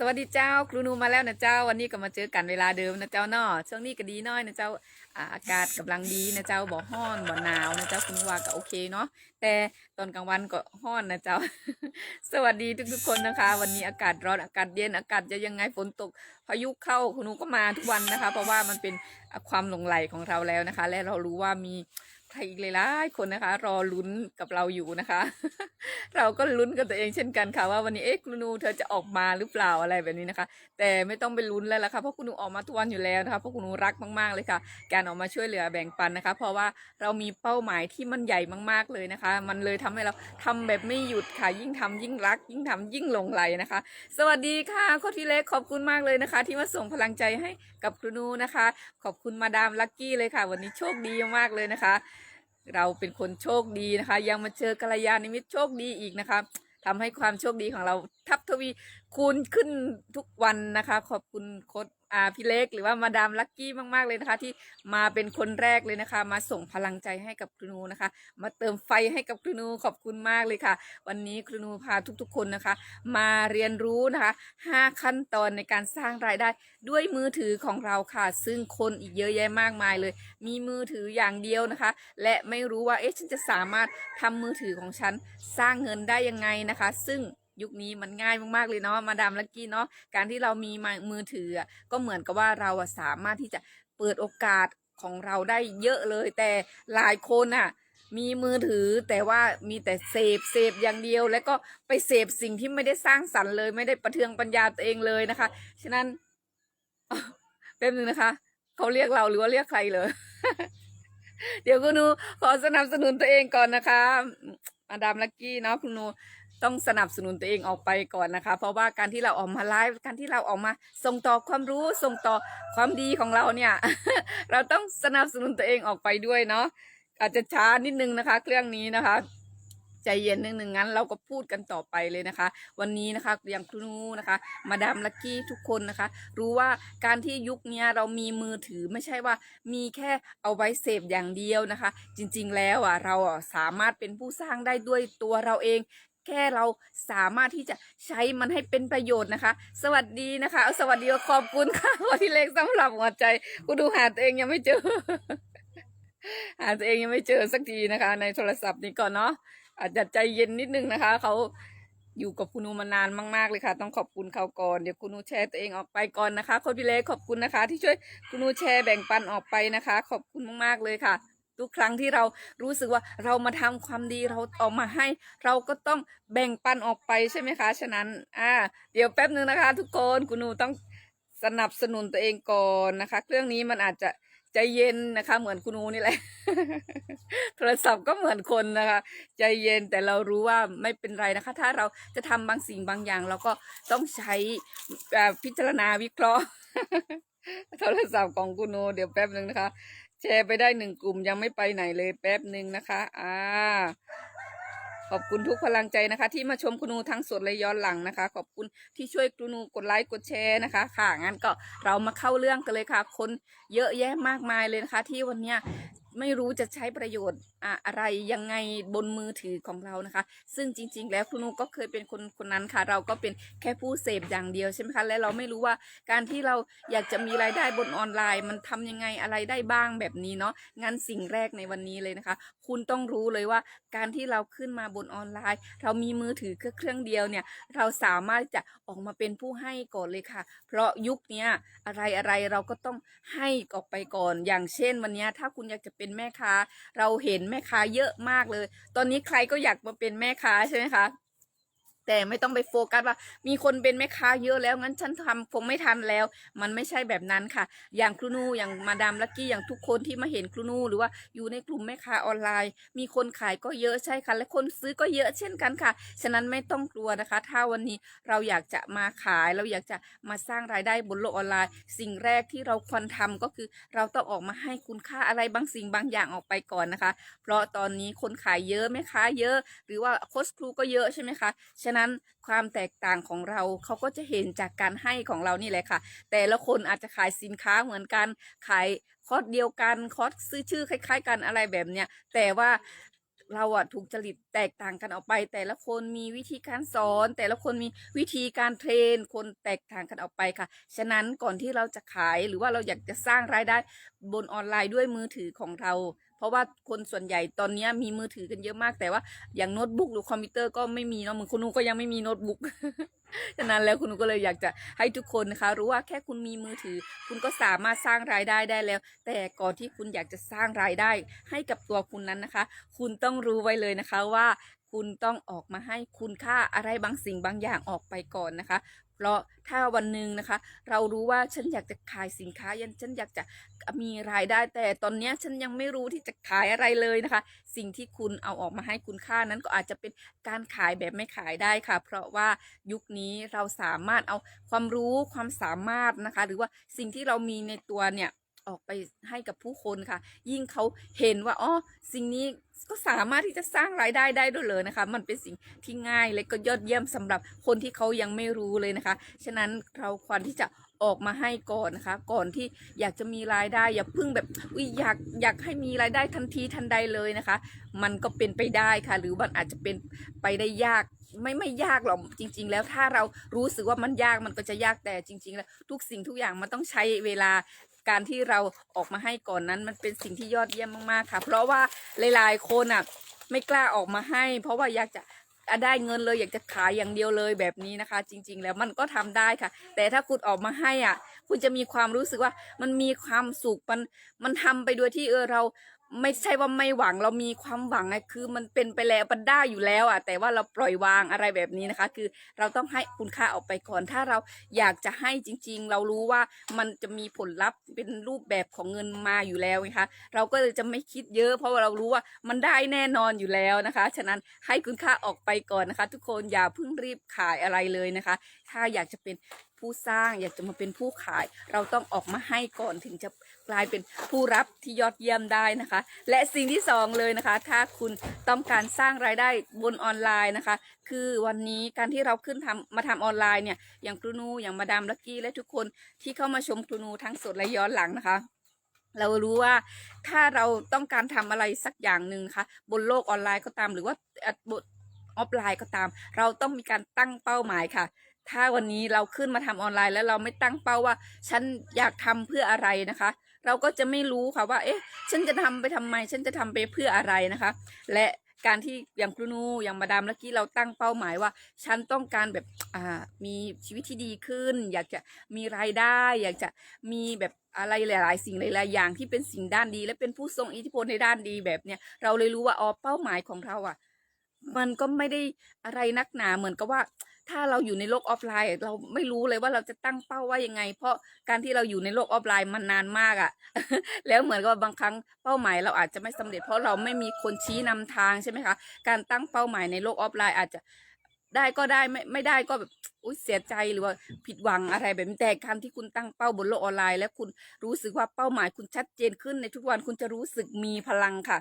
สวัสดีเจ้าครูนูมาแล้วนะเจ้าวันนี้ก็มาเจอกันเวลาเดิมนะเจ้าเนาะช่วงนี้ก็ดีน้อยนะเจ้าอากาศกำลังดีนะเจ้าบ่ฮ้อนบ่หนาวนะเจ้าคุณว่าก็โอเคเนาะแต่ตอนกลางวันก็ฮ้อนนะเจ้า สวัสดีทุกๆคนนะคะ วันนี้อากาศร้อนอากาศเย็นอากาศจะยังไงฝนตกพายุเข้าคุณนูก็มาทุกวันนะคะ เพราะว่ามันเป็นความหลงไหลของเราแล้วนะคะ และเรารู้ว่ามี ใครอีกหลายคนนะคะ รอลุ้นกับเราอยู่นะคะ เราก็ลุ้นกับตัวเองเช่นกันค่ะ ว่าวันนี้เอ๊ะคุณนูเธอจะออกมาหรือเปล่าอะไรแบบนี้นะคะ แต่ไม่ต้องไปลุ้นแล้วล่ะค่ะเพราะคุณนูออกมาทุกวันอยู่แล้วนะคะเพราะคุณนูรักมากๆเลยค่ะ การออกมาช่วยเหลือแบ่งปันนะคะ เพราะว่าเรามีเป้าหมายที่มันใหญ่มากๆเลยนะคะ มันเลยทำให้เราทำแบบไม่หยุดค่ะ ยิ่งทำยิ่งรัก ยิ่งทำยิ่งหลงไหลนะคะ สวัสดีค่ะโคทีเล็กขอบคุณมากเลยนะคะ ที่มาส่งพลังใจให้กับครูนูนะคะ ขอบคุณมาดามลักกี้เลยค่ะ วันนี้โชคดีมากเลยนะคะ เราเป็นคนโชคดีนะคะ ยังมาเจอกัลยาณมิตรโชคดีอีกนะคะทำให้ความโชคดีของเราทับทวีคูณขึ้นทุกวันนะคะ ขอบคุณโค้ด อาพี่เล็กหรือว่ามาดามลักกี้มาก ๆ เลยนะคะ ที่มาเป็นคนแรกเลยนะคะ มาส่งพลังใจให้กับครูนูนะคะ มาเติมไฟให้กับครูนูขอบคุณมากเลยค่ะ วันนี้ครูนูพาทุกๆ คนนะคะ มาเรียนรู้นะคะ5ขั้นตอนในการสร้างรายได้ด้วยมือถือของเราค่ะ ซึ่งคนอีกเยอะแยะมากมายเลย มีมือถืออย่างเดียวนะคะ และไม่รู้ว่าเอ๊ะฉันจะสามารถทำมือถือของฉันสร้างเงินได้ยังไงนะคะ ซึ่ง ยุคนี้มันง่ายมากๆเลยเนาะมาดามลักกี้เนาะการที่เรามีมือถือก็เหมือนกับว่าเราสามารถที่จะเปิดโอกาสของเราได้เยอะเลย แต่หลายคนอะมีมือถือแต่ว่ามีแต่เสพเสพอย่างเดียว แล้วก็ไปเสพสิ่งที่ไม่ได้สร้างสรรค์เลย ไม่ได้ประเทืองปัญญาตัวเองเลยนะคะ ฉะนั้นแป๊บนึงนะคะเขาเรียกเราหรือว่าเรียกใครเลย เดี๋ยวคุณนูขอสนับสนุนตัวเองก่อนนะคะมาดามลักกี้เนาะคุณนู ต้องสนับสนุนตัวเองออกไปก่อนนะคะ เพราะว่าการที่เราออกมาไลฟ์การที่เราออกมา ส่งต่อความรู้ส่งต่อความดีของเราเนี่ย เราต้องสนับสนุนตัวเองออกไปด้วยเนาะอาจจะช้านิดนึงนะคะ เครื่องนี้นะคะ ใจเย็นนิดนึงงั้นเราก็พูดกันต่อไปเลยนะคะ วันนี้นะคะอย่างครูนูนะคะ มาดามลักกี้ทุกคนนะคะ รู้ว่าการที่ยุคนี้เรามีมือถือไม่ใช่ว่ามีแค่เอาไว้เสพอย่างเดียวนะคะ จริงๆแล้วอะเราสามารถเป็นผู้สร้างได้ด้วยตัวเราเอง แค่เราสามารถที่จะใช้มันให้เป็นประโยชน์นะคะ สวัสดีนะคะสวัสดีขอบคุณค่ะวันที่เล็กสำหรับหัวใจกูดูหาตัวเองยังไม่เจอ หาตัวเองยังไม่เจอสักทีนะคะ ในโทรศัพท์นี้ก่อนเนาะอาจจะใจเย็นนิดนึงนะคะเขาอยู่กับคุณนูมานานมากๆเลยค่ะ ต้องขอบคุณเขาก่อนเดี๋ยวคุณนูแชร์ตัวเองออกไปก่อนนะคะคนพี่เล็กขอบคุณนะคะ ที่ช่วยคุณนูแชร์แบ่งปันออกไปนะคะ ขอบคุณมากๆเลยค่ะ ทุกครั้งที่เรารู้สึกว่าเรามาทำความดีเราออกมาให้ เราก็ต้องแบ่งปันออกไปใช่ไหมคะ ฉะนั้นอ่าเดี๋ยวแป๊บนึงนะคะ ทุกคนคุณนูต้องสนับสนุนตัวเองก่อนนะคะ เครื่องนี้มันอาจจะใจเย็นนะคะ เหมือนคุณนูนี่แหละ โทรศัพท์ก็เหมือนคนนะคะ ใจเย็นแต่เรารู้ว่าไม่เป็นไรนะคะ ถ้าเราจะทำบางสิ่งบางอย่าง เราก็ต้องใช้พิจารณาวิเคราะห์ โทรศัพท์ของคุณนูเดี๋ยวแป๊บนึงนะคะ แชร์ไปได้หนึ่งกลุ่มยังไม่ไปไหนเลยแป๊บหนึ่งนะคะ อ่า ขอบคุณทุกพลังใจนะคะ ที่มาชมคุณูทั้งสดและย้อนหลังนะคะ ขอบคุณที่ช่วยคุณูกดไลค์กดแชร์นะคะ ค่ะงั้นก็เรามาเข้าเรื่องกันเลยค่ะ คนเยอะแยะมากมายเลยนะคะ ที่วันเนี้ย ไม่รู้จะใช้ประโยชน์อะอะไรยังไงบนมือถือของเรานะคะ ซึ่งจริง ๆ แล้วคุณนูก็เคยเป็นคนคนนั้นค่ะ เราก็เป็นแค่ผู้เสพอย่างเดียวใช่ไหมคะและเราไม่รู้ว่าการที่เราอยากจะมีรายได้บนออนไลน์ มันทำยังไงอะไรได้บ้างแบบนี้เนาะงั้นสิ่งแรกในวันนี้เลยนะคะ คุณต้องรู้เลยว่า การที่เราขึ้นมาบนออนไลน์ เรามีมือถือแค่เครื่องเดียวเนี่ย เราสามารถจะออกมาเป็นผู้ให้ก่อนเลยค่ะ เพราะยุคนี้อะไรอะไรเราก็ต้องให้ออกไปก่อน อย่างเช่นวันนี้ถ้าคุณอยากจะเป็นแม่ค้า เราเห็นแม่ค้าเยอะมากเลย ตอนนี้ใครก็อยากมาเป็นแม่ค้าใช่ไหมคะ แต่ไม่ต้องไปโฟกัสว่า มีคนเป็นแม่ค้าเยอะแล้วงั้นฉันทำคงไม่ทันแล้ว มันไม่ใช่แบบนั้นค่ะ อย่างครูนูอย่างมาดามลักกี้อย่างทุกคนที่มาเห็นครูนูหรือว่าอยู่ในกลุ่มแม่ค้าออนไลน์ มีคนขายก็เยอะใช่ค่ะและคนซื้อก็เยอะเช่นกันค่ะ ฉะนั้นไม่ต้องกลัวนะคะ ถ้าวันนี้เราอยากจะมาขายเราอยากจะมาสร้างรายได้บนโลกออนไลน์ สิ่งแรกที่เราควรทำก็คือ เราต้องออกมาให้คุณค่าอะไรบางสิ่งบางอย่างออกไปก่อนนะคะ เพราะตอนนี้คนขายเยอะแม่ค้าเยอะ หรือว่าโค้ชครูก็เยอะใช่ไหมคะฉะนั้นความแตกต่างของเราเขาก็จะเห็นจากการให้ของเรานี่แหละค่ะ แต่ละคนอาจจะขายสินค้าเหมือนกัน ขายคอร์สเดียวกันคอร์สซื้อชื่อคล้าย ๆ กันอะไรแบบเนี้ยแต่ว่าเราอะถูกจริตแตกต่างกันออกไป แต่ละคนมีวิธีการสอน แต่ละคนมีวิธีการเทรน คนแตกต่างกันออกไปค่ะ ฉะนั้นก่อนที่เราจะขายหรือว่าเราอยากจะสร้างรายได้บนออนไลน์ด้วยมือถือของเรา เพราะว่าคนส่วนใหญ่ตอนนี้มีมือถือกันเยอะมากแต่ว่าอย่างโน้ตบุ๊กหรือคอมพิวเตอร์ก็ไม่มีเนาะเหมือนคุณนุก็ยังไม่มีโน้ตบุ๊กฉะนั้นแล้วคุณนุก็เลยอยากจะให้ทุกคนนะคะ รู้ว่าแค่คุณมีมือถือ คุณก็สามารถสร้างรายได้ได้แล้ว แต่ก่อนที่คุณอยากจะสร้างรายได้ ให้กับตัวคุณนั้นนะคะ คุณต้องรู้ไว้เลยนะคะว่าคุณต้องออกมาให้คุณค่าอะไรบางสิ่งบางอย่างออกไปก่อนนะคะ เพราะถ้าวันหนึ่งนะคะ เรารู้ว่าฉันอยากจะขายสินค้ายันฉันอยากจะมีรายได้แต่ตอนนี้ฉันยังไม่รู้ที่จะขายอะไรเลยนะคะ สิ่งที่คุณเอาออกมาให้คุณค่านั้นก็อาจจะเป็นการขายแบบไม่ขายได้ค่ะ เพราะว่ายุคนี้เราสามารถเอาความรู้ความสามารถนะคะ หรือว่าสิ่งที่เรามีในตัวเนี่ย ออกไปให้กับผู้คนค่ะ ยิ่งเขาเห็นว่าอ๋อสิ่งนี้ก็สามารถที่จะสร้างรายได้ได้ด้วยเลยนะคะ มันเป็นสิ่งที่ง่ายและก็ยอดเยี่ยมสำหรับคนที่เขายังไม่รู้เลยนะคะ ฉะนั้นเราควรที่จะออกมาให้ก่อนนะคะ ก่อนที่อยากจะมีรายได้ อย่าเพิ่งแบบอุยอยากอยากให้มีรายได้ทันทีทันใดเลยนะคะ มันก็เป็นไปได้ค่ะ หรือมันอาจจะเป็นไปได้ยากไม่ไม่ยากหรอกจริง ๆ แล้วถ้าเรารู้สึกว่ามันยากมันก็จะยากแต่จริง ๆ แล้ว ทุกสิ่งทุกอย่างมันต้องใช้เวลา การที่เราออกมาให้ก่อนนั้น มันเป็นสิ่งที่ยอดเยี่ยมมากๆค่ะ เพราะว่าหลายๆคนอะไม่กล้าออกมาให้ เพราะว่าอยากจะอะได้เงินเลยอยากจะขายอย่างเดียวเลยแบบนี้นะคะ จริง ๆ แล้วมันก็ทำได้ค่ะ แต่ถ้าคุณออกมาให้อะ คุณจะมีความรู้สึกว่ามันมีความสุขมันมันทำไปโดยที่เออเรา ไม่ใช่ว่าไม่หวังเรามีความหวังไงคือ มันเป็นไปแล้วมันได้อยู่แล้วอะแต่ว่าเราปล่อยวางอะไรแบบนี้นะคะ คือเราต้องให้คุณค่าออกไปก่อน ถ้าเราอยากจะให้จริง ๆ เรารู้ว่ามันจะมีผลลัพธ์เป็นรูปแบบของเงินมาอยู่แล้วนะคะเราก็เลยจะไม่คิดเยอะ เพราะว่าเรารู้ว่ามันได้แน่นอนอยู่แล้วนะคะ ฉะนั้นให้คุณค่าออกไปก่อนนะคะ ทุกคนอย่าเพิ่งรีบขายอะไรเลยนะคะ ถ้าอยากจะเป็นผู้สร้างอยากจะมาเป็นผู้ขาย เราต้องออกมาให้ก่อนถึงจะ กลายเป็นผู้รับที่ยอดเยี่ยมได้นะคะ และสิ่งที่สองเลยนะคะ ถ้าคุณต้องการสร้างรายได้บนออนไลน์นะคะ คือวันนี้การที่เราขึ้นทำมาทำออนไลน์เนี่ย อย่างครูนูอย่างมาดามลักกี้และทุกคนที่เข้ามาชมครูนูทั้งสดและย้อนหลังนะคะเรารู้ว่าถ้าเราต้องการทำอะไรสักอย่างหนึ่งคะบนโลกออนไลน์ก็ตาม หรือว่าบนออฟไลน์ก็ตาม เราต้องมีการตั้งเป้าหมายค่ะ ถ้าวันนี้เราขึ้นมาทำออนไลน์แล้วเราไม่ตั้งเป้าว่า ฉันอยากทำเพื่ออะไรนะคะ เราก็จะไม่รู้ค่ะว่า เอ๊ะ ฉันจะทำไปทำไม ฉันจะทำไปเพื่ออะไรนะคะ และการที่อย่างครูนูอย่างมาดามเมื่อกี้เราตั้งเป้าหมายว่า ฉันต้องการแบบอ่ามีชีวิตที่ดีขึ้น อยากจะมีรายได้ อยากจะมีแบบอะไรหลาย ๆ สิ่งหลายๆอย่างที่เป็นสิ่งด้านดี และเป็นผู้ทรงอิทธิพลในด้านดีแบบเนี้ยเราเลยรู้ว่าอ๋อเป้าหมายของเราอะ มันก็ไม่ได้อะไรนักหนาเหมือนกับว่า ถ้าเราอยู่ในโลกออฟไลน์เราไม่รู้เลยว่าเราจะตั้งเป้าว่ายังไง เพราะการที่เราอยู่ในโลกออฟไลน์มันนานมากอะ่ะ แล้วเหมือนกับบางครั้งเป้าหมายเราอาจจะไม่สำเร็จ เพราะเราไม่มีคนชี้นำทางใช่ไหมคะ การตั้งเป้าหมายในโลกออฟไลน์อาจจะได้ก็ได้ไม่ไม่ได้ก็แบบอุ้ยเสียใจหรือว่าผิดหวังอะไรแบบนี้แต่การที่คุณตั้งเป้าบนโลกออนไลน์ แล้วคุณรู้สึกว่าเป้าหมายคุณชัดเจนขึ้นในทุกวันคุณจะรู้สึกมีพลังค่ะ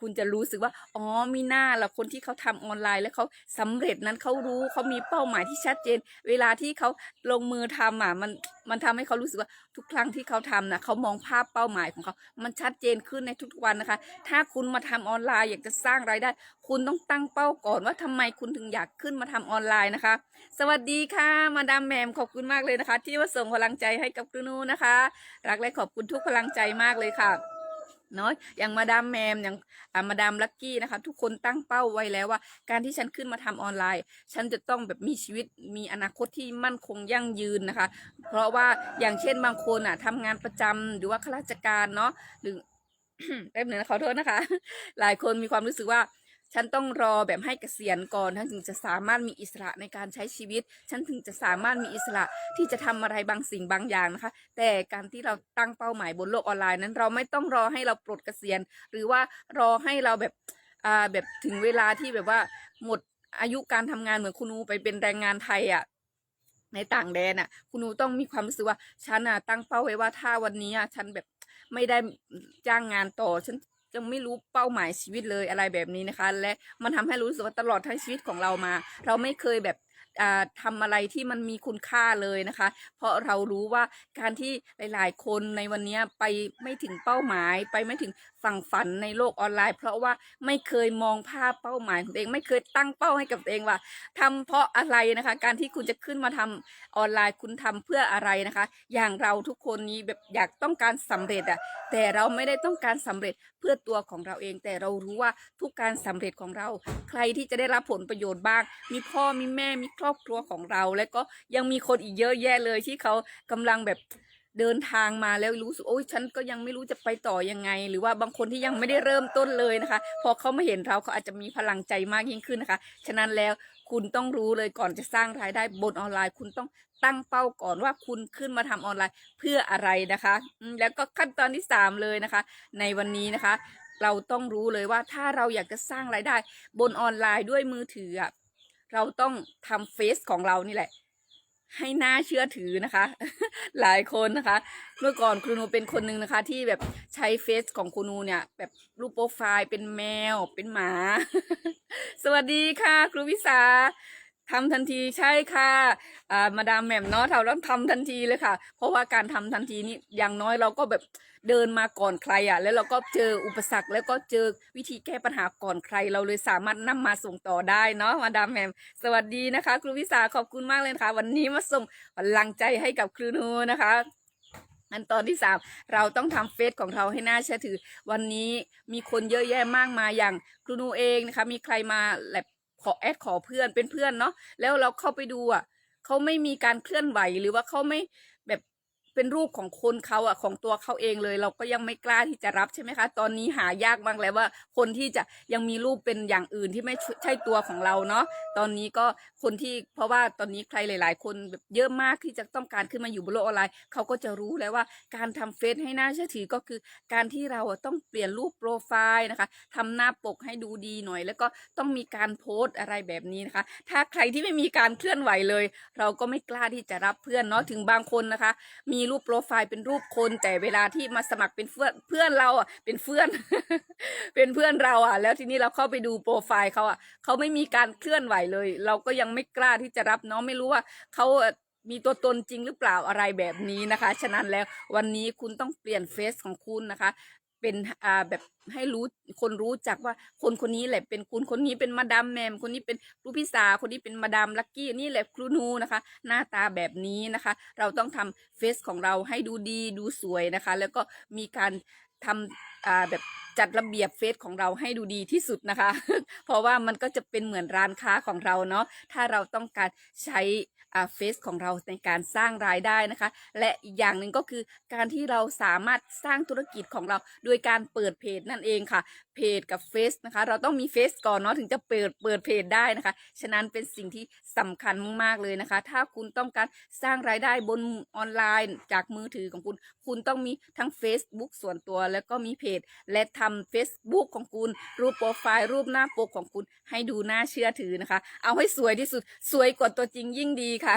คุณจะรู้สึกว่า อ๋อมีหน้าละคนที่เขาทำออนไลน์แล้วเขาสำเร็จนั้นเขารู้เขามีเป้าหมายที่ชัดเจน เวลาที่เขาลงมือทำอะมันมันทำให้เขารู้สึกว่าทุกครั้งที่เขาทำนะเขามองภาพเป้าหมายของเขา มันชัดเจนขึ้นในทุกๆวันนะคะ ถ้าคุณมาทำออนไลน์อยากจะสร้างรายได้ คุณต้องตั้งเป้าก่อนว่าทำไมคุณถึงอยากขึ้นมาทำออนไลน์นะคะ สวัสดีค่ะมาดามแมมขอบคุณมากเลยนะคะ ที่มาส่งพลังใจให้กับครูนูนะคะ รักและขอบคุณทุกพลังใจมากเลยค่ะ เนาะอย่างมาดามแมมอย่างมาดามลักกี้นะคะ ทุกคนตั้งเป้าไว้แล้วว่า การที่ฉันขึ้นมาทำออนไลน์ ฉันจะต้องแบบมีชีวิตมีอนาคตที่มั่นคงยั่งยืนนะคะ เพราะว่าอย่างเช่นบางคนอะทำงานประจำหรือว่าข้าราชการเนาะหรือแป๊บนึงขอโทษนะคะ หลายคนมีความรู้สึกว่า ฉันต้องรอแบบให้เกษียณก่อนฉันถึงจะสามารถมีอิสระในการใช้ชีวิต ฉันถึงจะสามารถมีอิสระที่จะทำอะไรบางสิ่งบางอย่างนะคะ แต่การที่เราตั้งเป้าหมายบนโลกออนไลน์นั้น เราไม่ต้องรอให้เราปลดเกษียณ หรือว่ารอให้เราแบบอ่าแบบถึงเวลาที่แบบว่าหมดอายุการทำงานเหมือนคุณนูไปเป็นแรงงานไทยอะในต่างแดนอะ คุณนูต้องมีความรู้สึกว่าฉันอะตั้งเป้าไว้ว่าถ้าวันนี้อะฉันแบบไม่ได้จ้างงานต่อฉัน จะไม่รู้เป้าหมายชีวิตเลยอะไรแบบนี้นะคะ และมันทำให้รู้สึกว่าตลอดทั้งชีวิตของเรามา เราไม่เคยแบบอ่าทำอะไรที่มันมีคุณค่าเลยนะคะ เพราะเรารู้ว่าการที่หลาย ๆ คนในวันนี้ไปไม่ถึงเป้าหมาย ไปไม่ถึง ฝั่งฝันในโลกออนไลน์ เพราะว่าไม่เคยมองภาพเป้าหมายของตัวเองไม่เคยตั้งเป้าให้กับตัวเองว่าทำเพราะอะไรนะคะ การที่คุณจะขึ้นมาทำออนไลน์คุณทำเพื่ออะไรนะคะ อย่างเราทุกคนนี้แบบอยากต้องการสำเร็จอะแต่เราไม่ได้ต้องการสำเร็จเพื่อตัวของเราเอง แต่เรารู้ว่าทุกการสำเร็จของเรา ใครที่จะได้รับผลประโยชน์บ้าง มีพ่อมีแม่มีครอบครัวของเรา และก็ยังมีคนอีกเยอะแยะเลยที่เขากำลังแบบ เดินทางมาแล้วรู้สึกโอ้ยฉันก็ยังไม่รู้จะไปต่อยังไง หรือว่าบางคนที่ยังไม่ได้เริ่มต้นเลยนะคะ พอเขามาเห็นเราเขาอาจจะมีพลังใจมากยิ่งขึ้นนะคะ ฉะนั้นแล้วคุณต้องรู้เลยก่อนจะสร้างรายได้บนออนไลน์ คุณต้องตั้งเป้าก่อนว่าคุณขึ้นมาทำออนไลน์เพื่ออะไรนะคะ แล้วก็ขั้นตอนที่สามเลยนะคะ ในวันนี้นะคะ เราต้องรู้เลยว่าถ้าเราอยากจะสร้างรายได้บนออนไลน์ด้วยมือถือเราต้องทำเฟซของเรานี่แหละ ให้น่าเชื่อถือนะคะ หลายคนนะคะ เมื่อก่อนครูนูเป็นคนหนึ่งนะคะ ที่แบบใช้เฟซของครูนูเนี่ย แบบรูปโปรไฟล์เป็นแมวเป็นหมา สวัสดีค่ะ ครูวิสา ทำทันทีใช่ค่ะอ่ามาดามแหม่มเนาะเราต้องทำทันทีเลยค่ะ เพราะว่าการทำทันทีนี่อย่างน้อยเราก็แบบเดินมาก่อนใครอะ่ะ แล้วเราก็เจออุปสรรค แล้วก็เจอวิธีแก้ปัญหาก่อนใคร เราเลยสามารถนำมาส่งต่อได้เนาะมาดามแหม่มสวัสดีนะคะ ครูวิสาขอบคุณมากเลยนะคะวันนี้มาส่งพลังใจให้กับครูนูนะคะอันตอนที่สามเราต้องทำเฟซของเราให้น่าเชื่อถือ วันนี้มีคนเยอะแยะมากมายอย่างครูนูเองนะคะ มีใครมาแบบ อแอดขอเพื่อนเป็นเพื่อนเนาะแล้วเราเข้าไปดูอะเขาไม่มีการเคลื่อนไหวหรือว่าเขาไม่ เป็นรูปของคนเขาอะของตัวเขาเองเลย เราก็ยังไม่กล้าที่จะรับใช่ไหมคะ ตอนนี้หายากมากแล้วว่า คนที่จะยังมีรูปเป็นอย่างอื่นที่ไม่ใช่ตัวของเราเนาะตอนนี้ก็คนที่เพราะว่าตอนนี้ใครหลาย ๆ คนแบบเยอะมากที่จะต้องการขึ้นมาอยู่บนโลกออนไลน์เขาก็จะรู้แล้วว่าการทำเฟซให้น่าเชื่อถือก็คือการที่เราต้องเปลี่ยนรูปโปรไฟล์นะคะทำหน้าปกให้ดูดีหน่อย แล้วก็ต้องมีการโพสต์อะไรแบบนี้นะคะ ถ้าใครที่ไม่มีการเคลื่อนไหวเลย เราก็ไม่กล้าที่จะรับเพื่อนเนาะถึงบางคนนะคะ มีรูปโปรไฟล์เป็นรูปคน แต่เวลาที่มาสมัครเป็นเพื่อนเพื่อนเราอะเป็นเพื่อน เป็นเพื่อนเราอะ แล้วทีนี้เราเข้าไปดูโปรไฟล์เขาอะเขาไม่มีการเคลื่อนไหวเลย เราก็ยังไม่กล้าที่จะรับเนาะไม่รู้ว่าเขามีตัวตนจริงหรือเปล่าอะไรแบบนี้นะคะ ฉะนั้นแล้ววันนี้คุณต้องเปลี่ยนเฟซของคุณนะคะ เป็นอ่าแบบให้รู้คนรู้จักว่าคนคนนี้แหละเป็นคุณคนนี้เป็นมาดามแมม คนนี้เป็นลูกพิสาคนนี้เป็นมาดามลักกี้นี่แหละครูนูนะคะ หน้าตาแบบนี้นะคะ เราต้องทำเฟซของเราให้ดูดีดูสวยนะคะ แล้วก็มีการทำอ่าแบบจัดระเบียบเฟซของเราให้ดูดีที่สุดนะคะ เพราะว่ามันก็จะเป็นเหมือนร้านค้าของเราเนาะถ้าเราต้องการใช้ เฟซของเราในการสร้างรายได้นะคะ และอีกอย่างหนึ่งก็คือการที่เราสามารถสร้างธุรกิจของเราโดยการเปิดเพจนั่นเองค่ะ เพจกับเฟซนะคะ เราต้องมีเฟซก่อนเนาะถึงจะเปิดเปิดเพจได้นะคะ ฉะนั้นเป็นสิ่งที่สำคัญมากๆเลยนะคะ ถ้าคุณต้องการสร้างรายได้บนออนไลน์จากมือถือของคุณ คุณต้องมีทั้ง Facebook ส่วนตัวแล้วก็มีเพจ และทำ Facebook ของคุณ รูปโปรไฟล์รูปหน้าปกของคุณให้ดูน่าเชื่อถือนะคะ เอาให้สวยที่สุดสวยกว่าตัวจริงยิ่งดีค่ะ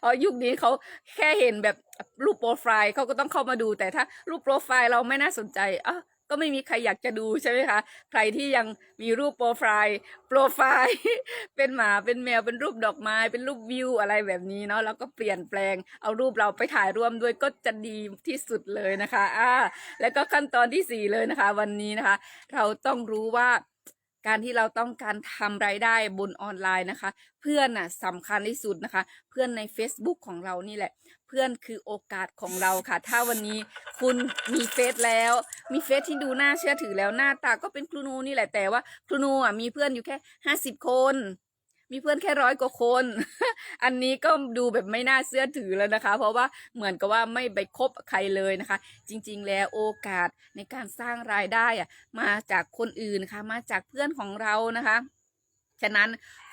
เพราะยุคนี้เขาแค่เห็นแบบรูปโปรไฟล์เขาก็ต้องเข้ามาดูแต่ถ้ารูปโปรไฟล์เราไม่น่าสนใจอะ ก็ไม่มีใครอยากจะดูใช่ไหมคะ ใครที่ยังมีรูปโปรไฟล์โปรไฟล์ เป็นหมาเป็นแมวเป็นรูปดอกไม้ เป็นรูปวิวอะไรแบบนี้เนาะแล้วก็เปลี่ยนแปลงเอารูปเราไปถ่ายร่วมด้วยก็จะดีที่สุดเลยนะคะอ่าแล้วก็ขั้นตอนที่สี่เลยนะคะ วันนี้นะคะ เราต้องรู้ว่าการที่เราต้องการทำรายได้บนออนไลน์นะคะ เพื่อนน่ะสำคัญที่สุดนะคะ เพื่อนใน Facebook ของเรานี่แหละ เพื่อนคือโอกาสของเราค่ะ ถ้าวันนี้คุณมีเฟซแล้ว มีเฟซที่ดูน่าเชื่อถือแล้วหน้าตาก็เป็นครูนูนี่แหละแต่ว่าครูนูอะมีเพื่อนอยู่แค่ห้าสิบคนมีเพื่อนแค่ร้อยกว่าคน อันนี้ก็ดูแบบไม่น่าเชื่อถือแล้วนะคะ เพราะว่าเหมือนกับว่าไม่ไปคบใครเลยนะคะ จริงๆ แล้วโอกาสในการสร้างรายได้อะมาจากคนอื่นนะคะ มาจากเพื่อนของเรานะคะ ฉะนั้น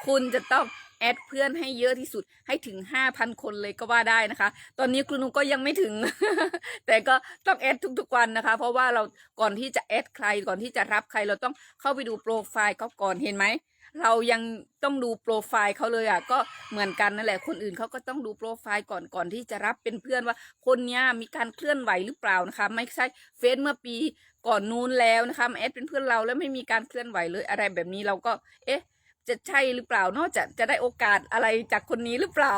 คุณจะต้อง แอดเพื่อนให้เยอะที่สุดให้ถึง 5,000 คนเลยก็ว่าได้นะคะ ตอนนี้ครูนุก็ยังไม่ถึง แต่ก็ต้องแอดทุกๆวันนะคะ เพราะว่าเราก่อนที่จะแอดใครก่อนที่จะรับใครเราต้องเข้าไปดูโปรไฟล์เขาก่อนเห็นไหมเรายังต้องดูโปรไฟล์เขาเลยอะก็เหมือนกันนั่นแหละคนอื่นเขาก็ต้องดูโปรไฟล์ก่อนก่อนที่จะรับเป็นเพื่อนว่าคนนี้มีการเคลื่อนไหวหรือเปล่านะคะ ไม่ใช่เฟซเมื่อปีก่อนนู้นแล้วนะคะมาแอดเป็นเพื่อนเราแล้วไม่มีการเคลื่อนไหวเลยอะไรแบบนี้เราก็ เอ๊ะ จะใช่หรือเปล่าเนอกจะจะได้โอกาสอะไรจากคนนี้หรือเปล่า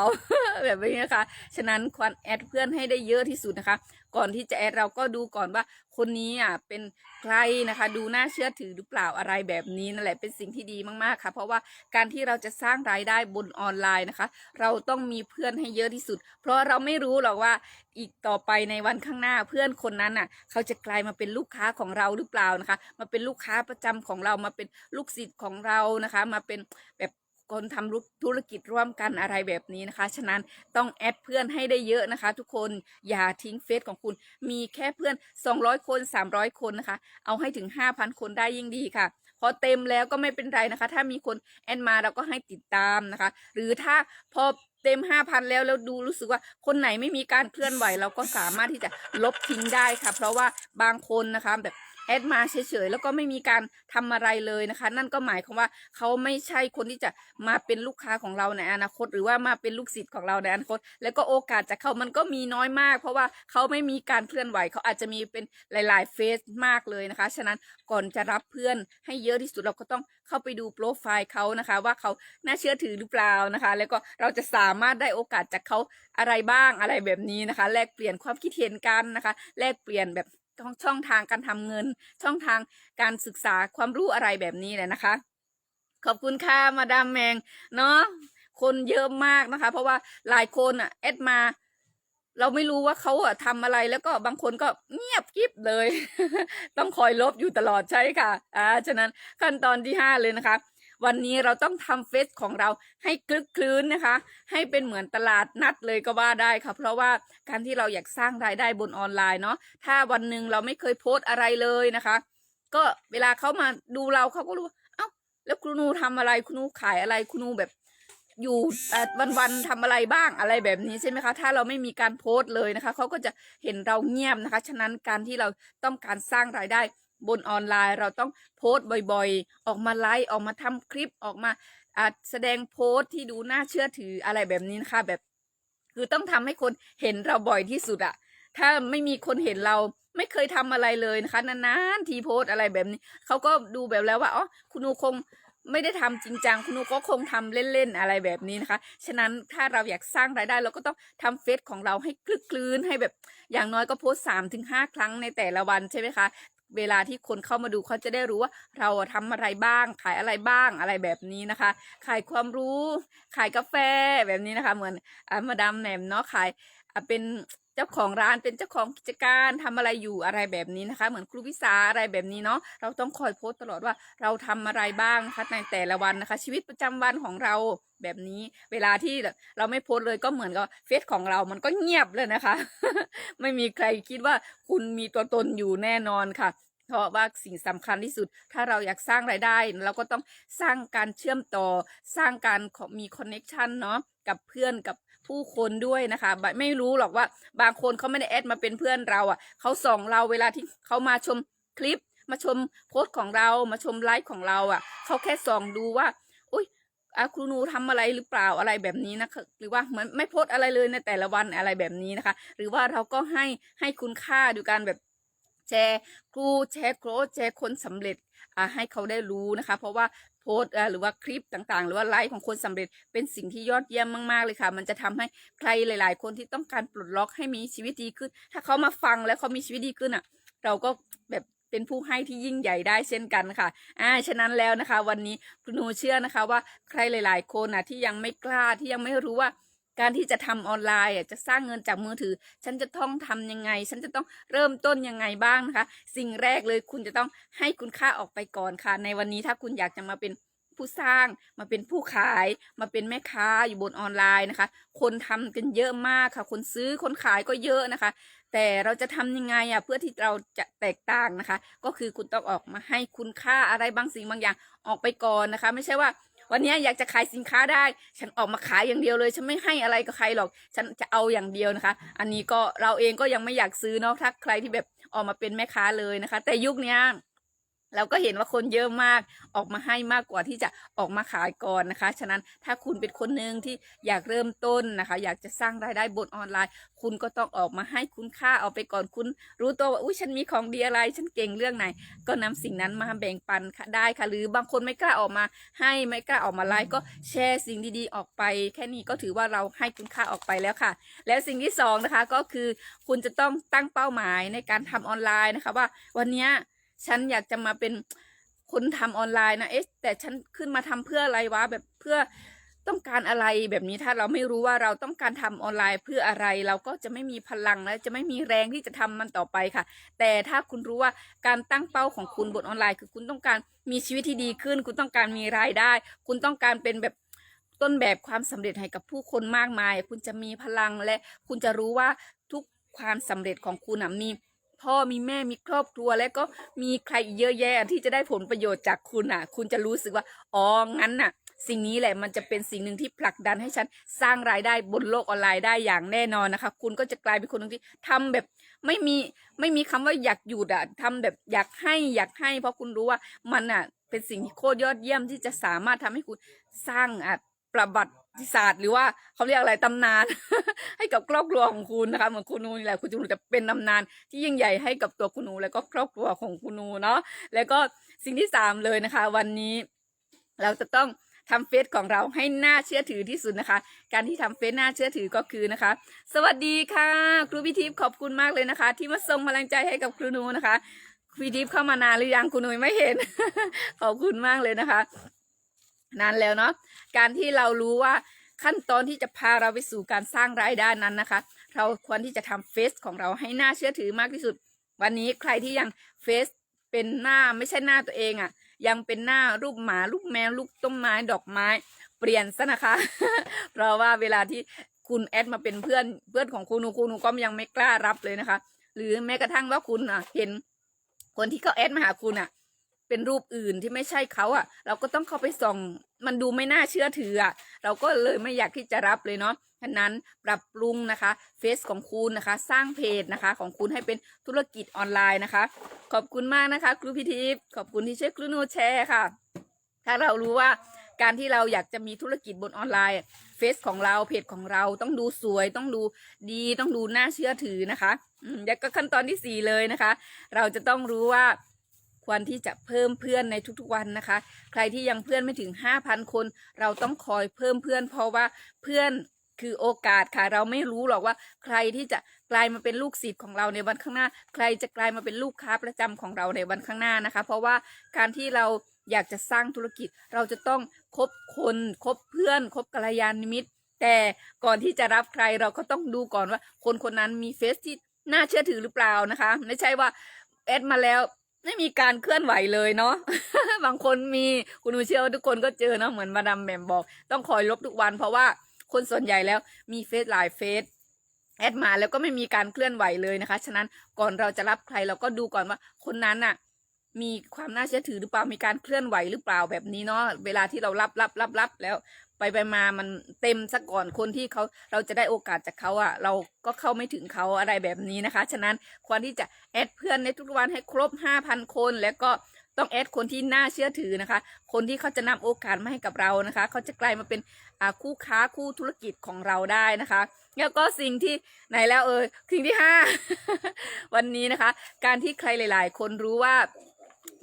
แบบนี้นะคะ ฉะนั้นควรแอดเพื่อนให้ได้เยอะที่สุดนะคะ ก่อนที่จะแอดเราก็ดูก่อนว่าคนนี้อะเป็นใครนะคะ ดูน่าเชื่อถือหรือเปล่าอะไรแบบนี้นั่นแหละเป็นสิ่งที่ดีมากๆค่ะ เพราะว่าการที่เราจะสร้างรายได้บนออนไลน์นะคะ เราต้องมีเพื่อนให้เยอะที่สุด เพราะเราไม่รู้หรอกว่าอีกต่อไปในวันข้างหน้าเพื่อนคนนั้นน่ะ เขาจะกลายมาเป็นลูกค้าของเราหรือเปล่านะคะ มาเป็นลูกค้าประจำของเรามาเป็นลูกศิษย์ของเรานะคะ มาเป็นแบบ คนทำธุรกิจร่วมกันอะไรแบบนี้นะคะ ฉะนั้นต้องแอดเพื่อนให้ได้เยอะนะคะ ทุกคนอย่าทิ้งเฟซของคุณ มีแค่เพื่อน 200 คน 300 คนนะคะ เอาให้ถึง 5,000 คนได้ยิ่งดีค่ะ พอเต็มแล้วก็ไม่เป็นไรนะคะ ถ้ามีคนแอดมาเราก็ให้ติดตามนะคะ หรือถ้าพอเต็ม 5,000 แล้วแล้วดูรู้สึกว่าคนไหนไม่มีการเคลื่อนไหว เราก็สามารถที่จะลบทิ้งได้ค่ะ เพราะว่าบางคนนะคะแบบ แอดมาเฉยๆแล้วก็ไม่มีการทำอะไรเลยนะคะ นั่นก็หมายความว่าเขาไม่ใช่คนที่จะมาเป็นลูกค้าของเราในอนาคต หรือว่ามาเป็นลูกศิษย์ของเราในอนาคต แล้วก็โอกาสจากเขามันก็มีน้อยมาก เพราะว่าเขาไม่มีการเคลื่อนไหวเขาอาจจะมีเป็นหลาย ๆ เฟซมากเลยนะคะ ฉะนั้นก่อนจะรับเพื่อนให้เยอะที่สุดเราก็ต้องเข้าไปดูโปรไฟล์เขานะคะ ว่าเขาน่าเชื่อถือหรือเปล่านะคะ แล้วก็เราจะสามารถได้โอกาสจากเขาอะไรบ้างอะไรแบบนี้นะคะ แลกเปลี่ยนความคิดเห็นกันนะคะ แลกเปลี่ยนแบบ ช่องทางการทำเงิน ช่องทางการศึกษาความรู้อะไรแบบนี้แหละนะคะ ขอบคุณค่ะมาดามแมงเนาะคนเยอะมากนะคะ เพราะว่าหลายคนอะแอดมา เราไม่รู้ว่าเขาอะทำอะไรแล้วก็บางคนก็เงียบกริบเลย ต้องคอยลบอยู่ตลอดใช่ค่ะอ่าฉะนั้นขั้นตอนที่ห้าเลยนะคะ วันนี้เราต้องทำเฟซของเราให้คลึกคลื้นนะคะ ให้เป็นเหมือนตลาดนัดเลยก็ว่าได้ค่ะ เพราะว่าการที่เราอยากสร้างรายได้บนออนไลน์เนาะถ้าวันหนึ่งเราไม่เคยโพสอะไรเลยนะคะ ก็เวลาเขามาดูเราเขาก็รู้ว่าเอ้าแล้วครูนูทำอะไรครูนูขายอะไรครูนูแบบอยู่วันวันๆทำอะไรบ้างอะไรแบบนี้ใช่ไหมคะ ถ้าเราไม่มีการโพสต์เลยนะคะ เขาก็จะเห็นเราเงียบนะคะ ฉะนั้นการที่เราต้องการสร้างรายได้ บนออนไลน์ เราต้องโพสต์บ่อยๆ ออกมาไลฟ์ออกมาทำคลิปออกมาอ่าแสดงโพสต์ที่ดูน่าเชื่อถืออะไรแบบนี้นะคะแบบ คือต้องทำให้คนเห็นเราบ่อยที่สุดอะถ้าไม่มีคนเห็นเราไม่เคยทำอะไรเลยนะคะนานๆทีโพสต์อะไรแบบนี้เขาก็ดูแบบแล้วว่าอ๋อคุณนูคงไม่ได้ทำจริงจังคุณนูก็คงทำเล่นๆอะไรแบบนี้นะคะ ฉะนั้นถ้าเราอยากสร้างรายได้เราก็ต้องทำเฟซของเราให้คลึกคลื้นให้แบบอย่างน้อยก็โพสสามถึงห้าครั้งในแต่ละวันใช่ไหมคะ เวลาที่คนเข้ามาดูเขาจะได้รู้ว่าเราทำอะไรบ้าง ขายอะไรบ้างอะไรแบบนี้นะคะ ขายความรู้ ขายกาแฟแบบนี้นะคะ เหมือนอมาดามแหนมเนาะขายเป็น จ้าของร้านเป็นเจ้าของกิจการทำอะไรอยู่อะไรแบบนี้นะคะ เหมือนครูวิสาอะไรแบบนี้เนาะเราต้องคอยโพสต์ตลอดว่าเราทำอะไรบ้างนะคะในแต่ละวันนะคะ ชีวิตประจำวันของเราแบบนี้เวลาที่เราไม่โพสต์เลยก็เหมือนกับเฟซของเรา มันก็เงียบเลยนะคะ ไม่มีใครคิดว่าคุณมีตัวตนอยู่แน่นอนค่ะ เพราะว่าสิ่งสำคัญที่สุด ถ้าเราอยากสร้างรายได้ เราก็ต้องสร้างการเชื่อมต่อ สร้างการมีคอนเน็ชันเนาะกับเพื่อนกับ ผู้คนด้วยนะคะไม่รู้หรอกว่าบางคนเขาไม่ได้แอดมาเป็นเพื่อนเราอะเขาส่องเราเวลาที่เขามาชมคลิป มาชมโพสต์ของเรามาชมไลฟ์ของเราอะเขาแค่ส่องดูว่าอุ้ยครูนูทำอะไรหรือเปล่าอะไรแบบนี้นะคะหรือว่าเหมือนไม่โพสต์อะไรเลยในแต่ละวันอะไรแบบนี้นะคะ หรือว่าเราก็ให้ให้คุณค่าดูการแบบแชร์ครูแชร์โค้ชแชร์คนสำเร็จอ่าให้เขาได้รู้นะคะ เพราะว่า สต์หรือว่าคลิปต่างๆ หรือว่าไลฟ์ของคนสำเร็จเป็นสิ่งที่ยอดเยี่ยมมากๆเลยค่ะ มันจะทำให้ใครหลาย ๆ คนที่ต้องการปลดล็อกให้มีชีวิตดีขึ้น ถ้าเขามาฟังแล้วเขามีชีวิตดีขึ้นอะ เราก็แบบเป็นผู้ให้ที่ยิ่งใหญ่ได้เช่นกันค่ะ อ่า ฉะนั้นแล้วนะคะ วันนี้คุณหนูเชื่อนะคะว่าใครหลาย ๆ คนอะที่ยังไม่กล้าที่ยังไม่รู้ว่า การที่จะทำออนไลน์จะสร้างเงินจากมือถือ ฉันจะต้องทำยังไง ฉันจะต้องเริ่มต้นยังไงบ้างนะคะ สิ่งแรกเลยคุณจะต้องให้คุณค่าออกไปก่อนค่ะ ในวันนี้ถ้าคุณอยากจะมาเป็นผู้สร้างมาเป็นผู้ขายมาเป็นแม่ค้าอยู่บนออนไลน์นะคะ คนทำกันเยอะมากค่ะ คนซื้อคนขายก็เยอะนะคะ แต่เราจะทำยังไงอะเพื่อที่เราจะแตกต่างนะคะ ก็คือคุณต้องออกมาให้คุณค่าอะไรบางสิ่งบางอย่างออกไปก่อนนะคะ ไม่ใช่ว่า วันนี้อยากจะขายสินค้าได้ ฉันออกมาขายอย่างเดียวเลย ฉันไม่ให้อะไรกับใครหรอก ฉันจะเอาอย่างเดียวนะคะ อันนี้ก็เราเองก็ยังไม่อยากซื้อเนาะถ้าใครที่แบบออกมาเป็นแม่ค้าเลยนะคะ แต่ยุคนี้ เราก็เห็นว่าคนเยอะมากออกมาให้มากกว่าที่จะออกมาขายก่อนนะคะ ฉะนั้นถ้าคุณเป็นคนหนึ่งที่อยากเริ่มต้นนะคะ อยากจะสร้างรายได้บนออนไลน์ คุณก็ต้องออกมาให้คุณค่าเอาไปก่อนคุณ รู้ตัวว่าอุ้ยฉันมีของดีอะไรฉันเก่งเรื่องไหน ก็นำสิ่งนั้นมาแบ่งปันค่ะได้ค่ะ หรือบางคนไม่กล้าออกมาให้ไม่กล้าออกมาไลฟ์ก็แชร์สิ่งดีๆออกไป แค่นี้ก็ถือว่าเราให้คุณค่าออกไปแล้วค่ะ แล้วสิ่งที่สองนะคะก็คือคุณจะต้องตั้งเป้าหมายในการทำออนไลน์นะคะว่าวันนี้ ฉันอยากจะมาเป็นคนทำออนไลน์นะเอ๊ะแต่ฉันขึ้นมาทำเพื่ออะไรวะแบบเพื่อต้องการอะไรแบบนี้ถ้าเราไม่รู้ว่าเราต้องการทำออนไลน์เพื่ออะไร เราก็จะไม่มีพลังและจะไม่มีแรงที่จะทำมันต่อไปค่ะ แต่ถ้าคุณรู้ว่าการตั้งเป้าของคุณบนออนไลน์ คือคุณต้องการมีชีวิตที่ดีขึ้น คุณต้องการมีรายได้ คุณต้องการเป็นแบบต้นแบบความสำเร็จให้กับผู้คนมากมาย คุณจะมีพลังและคุณจะรู้ว่าทุกความสำเร็จของคุณนะมี พ่อมีแม่มีครอบครัวและก็มีใครอีกเยอะแยะที่จะได้ผลประโยชน์จากคุณอะ คุณจะรู้สึกว่าอ๋องั้นน่ะ สิ่งนี้แหละมันจะเป็นสิ่งหนึ่งที่ผลักดันให้ฉันสร้างรายได้บนโลกออนไลน์ได้อย่างแน่นอนนะคะ คุณก็จะกลายเป็นคนหนึ่งที่ทำแบบไม่มีไม่มีคำว่าอยากหยุดอะทำแบบอยากให้อยากให้ เพราะคุณรู้ว่ามันอะเป็นสิ่งที่โคตรยอดเยี่ยมที่จะสามารถทำให้คุณสร้างอะประวัติศาสตร์หรือว่าเขาเรียกอะไรตำนาน ให้กับครอบครัวของคุณนะคะเหมือนคุณนูนี่แหละคุณจูนจะเป็นตำนานที่ยิ่งใหญ่ให้กับตัวคุณนูแล้วก็ครอบครัวของคุณนูเนาะแล้วก็สิ่งที่สามเลยนะคะ วันนี้ เราจะต้องทำเฟซของเราให้น่าเชื่อถือที่สุดนะคะ การที่ทำเฟซน่าเชื่อถือก็คือนะคะ สวัสดีค่ะ ครูพิทิพย์ขอบคุณมากเลยนะคะ ที่มาส่งพลังใจให้กับครูนูนะคะครูพิทิพย์เข้ามานานหรือยังครูนูไม่เห็น ขอบคุณมากเลยนะคะ นานแล้วเนาะการที่เรารู้ว่าขั้นตอนที่จะพาเราไปสู่การสร้างรายได้นั้นนะคะ เราควรที่จะทำเฟซของเราให้น่าเชื่อถือมากที่สุด วันนี้ใครที่ยังเฟซเป็นหน้าไม่ใช่หน้าตัวเองอะ่ะ ยังเป็นหน้ารูปหมารูปแมวรูปต้นไม้ดอกไม้ เปลี่ยนซะนะคะ เพราะว่าเวลาที่คุณแอดมาเป็นเพื่อนเพื่อนของคุณหนูคุณหนูก็ยังไม่กล้ารับเลยนะคะ หรือแม้กระทั่งว่าคุณอะเห็นคนที่เขาแอดมาหาคุณอะ เป็นรูปอื่นที่ไม่ใช่เขาอะ เราก็ต้องเข้าไปส่องมันดูไม่น่าเชื่อถืออะเราก็เลยไม่อยากที่จะรับเลยเนาะฉะนั้นปรับปรุงนะคะเฟซของคุณนะคะ สร้างเพจนะคะ ของคุณให้เป็นธุรกิจออนไลน์นะคะ ขอบคุณมากนะคะครูพิทิพย์ขอบคุณที่ช่วยครูโนแชร์ค่ะ ถ้าเรารู้ว่าการที่เราอยากจะมีธุรกิจบนออนไลน์เฟซของเราเพจของเราต้องดูสวยต้องดูดีต้องดูน่าเชื่อถือนะคะอืมแล้วก็ขั้นตอนที่สี่เลยนะคะ เราจะต้องรู้ว่า ควรที่จะเพิ่มเพื่อนในทุกๆวันนะคะ ใครที่ยังเพื่อนไม่ถึง 5,000 คน เราต้องคอยเพิ่มเพื่อน เพราะว่าเพื่อนคือโอกาสค่ะ เราไม่รู้หรอกว่าใครที่จะกลายมาเป็นลูกศิษย์ของเราในวันข้างหน้า ใครจะกลายมาเป็นลูกค้าประจำของเราในวันข้างหน้านะคะ เพราะว่าการที่เราอยากจะสร้างธุรกิจ เราจะต้องคบคนคบเพื่อนคบกัลยาณมิตร แต่ก่อนที่จะรับใครเราก็ต้องดูก่อนว่า คนคนนั้นมีเฟซที่น่าเชื่อถือหรือเปล่านะคะ ไม่ใช่ว่าแอดมาแล้ว ไม่มีการเคลื่อนไหวเลยเนาะ บางคนมีคุณูเชื่อว่าทุกคนก็เจอเนาะเหมือนมาดามแหม่มบอก ต้องคอยลบทุกวันเพราะว่าคนส่วนใหญ่แล้วมีเฟซหลายเฟซแอดมาแล้วก็ไม่มีการเคลื่อนไหวเลยนะคะ ฉะนั้นก่อนเราจะรับใครเราก็ดูก่อนว่าคนนั้นน่ะ มีความน่าเชื่อถือหรือเปล่ามีการเคลื่อนไหวหรือเปล่าแบบนี้เนาะเวลาที่เรารับรับรับรับแล้ว ไปไปมามันเต็มซะก่อนคนที่เขาเราจะได้โอกาสจากเขาอะเราก็เข้าไม่ถึงเขาอะไรแบบนี้นะคะ ฉะนั้นควรที่จะแอดเพื่อนในทุกวันให้ครบ 5,000 คน แล้วก็ต้องแอดคนที่น่าเชื่อถือนะคะ คนที่เขาจะนำโอกาสมาให้กับเรานะคะ เขาจะกลายมาเป็นคู่ค้าคู่ธุรกิจของเราได้นะคะ แล้วก็สิ่งที่ไหนแล้วเออสิ่งที่ห้าวันนี้นะคะ การที่ใครหลาย ๆ คนรู้ว่า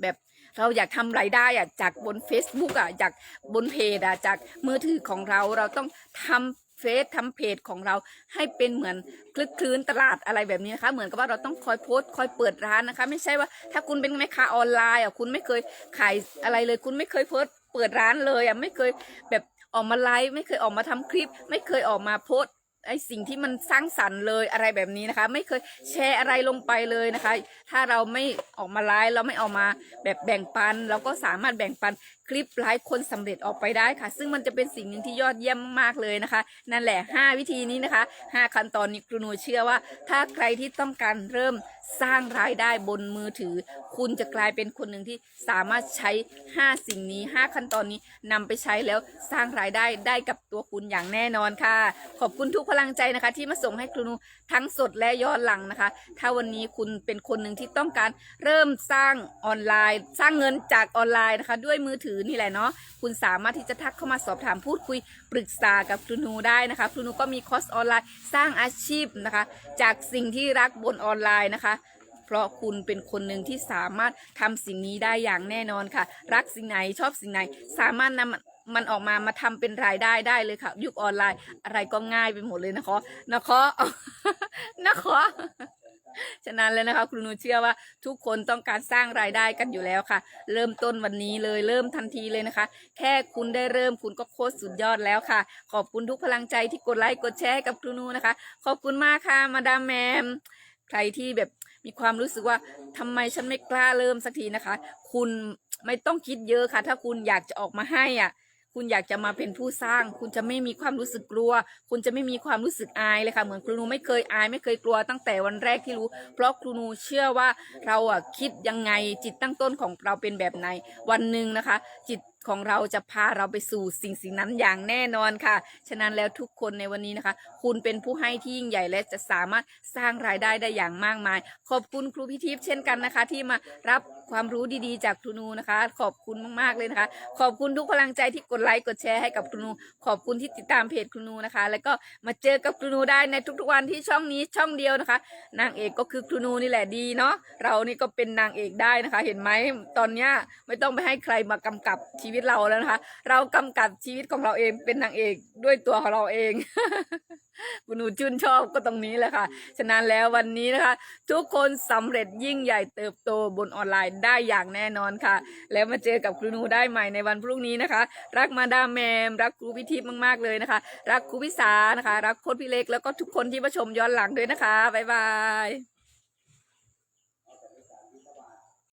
แบบ เราอยากทำรายได้อะจากบน Facebook อะจากบนเพจอะจากมือถือของเราเราต้องทำเฟซทำเพจของเราให้เป็นเหมือนคลึกคลื้นตลาดอะไรแบบนี้นะคะ เหมือนกับว่าเราต้องคอยโพสต์คอยเปิดร้านนะคะ ไม่ใช่ว่าถ้าคุณเป็นแม่ค้าออนไลน์อะคุณไม่เคยขายอะไรเลย คุณไม่เคยโพสต์เปิดร้านเลยอะไม่เคยแบบออกมาไลฟ์ไม่เคยออกมาทำคลิป ไม่เคยออกมาโพสต์ ไอสิ่งที่มันสร้างสรรค์เลยอะไรแบบนี้นะคะ ไม่เคยแชร์อะไรลงไปเลยนะคะ ถ้าเราไม่ออกมาไลฟ์เราไม่ออกมาแบบแบ่งปัน เราก็สามารถแบ่งปันคลิปหลายคนสำเร็จออกไปได้ค่ะ ซึ่งมันจะเป็นสิ่งหนึ่งที่ยอดเยี่ยมมากๆเลยนะคะ นั่นแหละ 5 วิธีนี้นะคะ 5 ขั้นตอนนี้ครูนูเชื่อว่า ถ้าใครที่ต้องการเริ่มสร้างรายได้บนมือถือ คุณจะกลายเป็นคนหนึ่งที่สามารถใช้ 5 สิ่งนี้ 5 ขั้นตอนนี้นำไปใช้แล้วสร้างรายได้ได้กับตัวคุณอย่างแน่นอนค่ะ ขอบคุณทุกพลังใจนะคะ ที่มาส่งให้ครูนูทั้งสดและย้อนหลังนะคะ ถ้าวันนี้คุณเป็นคนหนึ่งที่ต้องการเริ่มสร้างออนไลน์ สร้างเงินจากออนไลน์นะคะ ด้วยมือถือนี่แหละเนาะคุณสามารถที่จะทักเข้ามาสอบถามพูดคุยปรึกษากับครูนูได้นะคะครูนูก็มีคอร์สออนไลน์สร้างอาชีพนะคะ จากสิ่งที่รักบนออนไลน์นะคะเพราะคุณเป็นคนหนึ่งที่สามารถทำสิ่งนี้ได้อย่างแน่นอนค่ะ รักสิ่งไหนชอบสิ่งไหน สามารถนำ มันมันออกมามาทำเป็นรายได้ได้เลยค่ะ ยุคออนไลน์อะไรก็ง่ายไปหมดเลยนะคะนะคะนะคะฉะนั้นแล้วนะคะครูหนูเชื่อว่าทุกคนต้องการสร้างรายได้กันอยู่แล้วค่ะ เริ่มต้นวันนี้เลยเริ่มทันทีเลยนะคะ แค่คุณได้เริ่มคุณก็โคตรสุดยอดแล้วค่ะ ขอบคุณทุกพลังใจที่กดไลค์กดแชร์ให้กับครูหนูนะคะ ขอบคุณมากค่ะมาดามแมมใครที่แบบมีความรู้สึกว่าทำไมฉันไม่กล้าเริ่มสักทีนะคะ คุณไม่ต้องคิดเยอะค่ะ ถ้าคุณอยากจะออกมาให้อะ คุณอยากจะมาเป็นผู้สร้าง คุณจะไม่มีความรู้สึกกลัว คุณจะไม่มีความรู้สึกอายเลยค่ะ เหมือนครูนูไม่เคยอายไม่เคยกลัวตั้งแต่วันแรกที่รู้ เพราะครูนูเชื่อว่าเราอะคิดยังไงจิตตั้งต้นของเราเป็นแบบไหนวันหนึ่งนะคะ จิต ของเราจะพาเราไปสู่สิ่งสิ่งนั้นอย่างแน่นอนค่ะ ฉะนั้นแล้วทุกคนในวันนี้นะคะ คุณเป็นผู้ให้ที่ยิ่งใหญ่และจะสามารถสร้างรายได้ได้อย่างมากมาย ขอบคุณครูพิทิพย์เช่นกันนะคะ ที่มารับความรู้ดีๆ จากครูนูนะคะ ขอบคุณมากๆเลยนะคะ ขอบคุณทุกพลังใจที่กดไลค์กดแชร์ให้กับครูนู ขอบคุณที่ติดตามเพจครูนูนะคะ แล้วก็มาเจอกับครูนูได้ในทุกๆวันที่ช่องนี้ช่องเดียวนะคะ นางเอกก็คือครูนูนี่แหละดีเนาะเรานี่ก็เป็นนางเอกได้นะคะ เห็นไหมตอนเนี้ยไม่ต้องไปให้ใครมากำกับชีวิตเราแล้วนะคะ เรากำกับชีวิตของเราเองเป็นนางเอกด้วยตัวของเราเองคุณหนูชื่นชอบก็ตรงนี้แหละค่ะ ฉะนั้นแล้ววันนี้นะคะ ทุกคนสำเร็จยิ่งใหญ่เติบโตบนออนไลน์ได้อย่างแน่นอนค่ะ แล้วมาเจอกับครูหนูได้ใหม่ในวันพรุ่งนี้นะคะ รักมาดามแมม รักครูพิทิพย์มากๆเลยนะคะ รักครูพิสานะคะ รักโค้ชพี่เล็กแล้วก็ทุกคนที่มาชมย้อนหลังด้วยนะคะบ๊ายบาย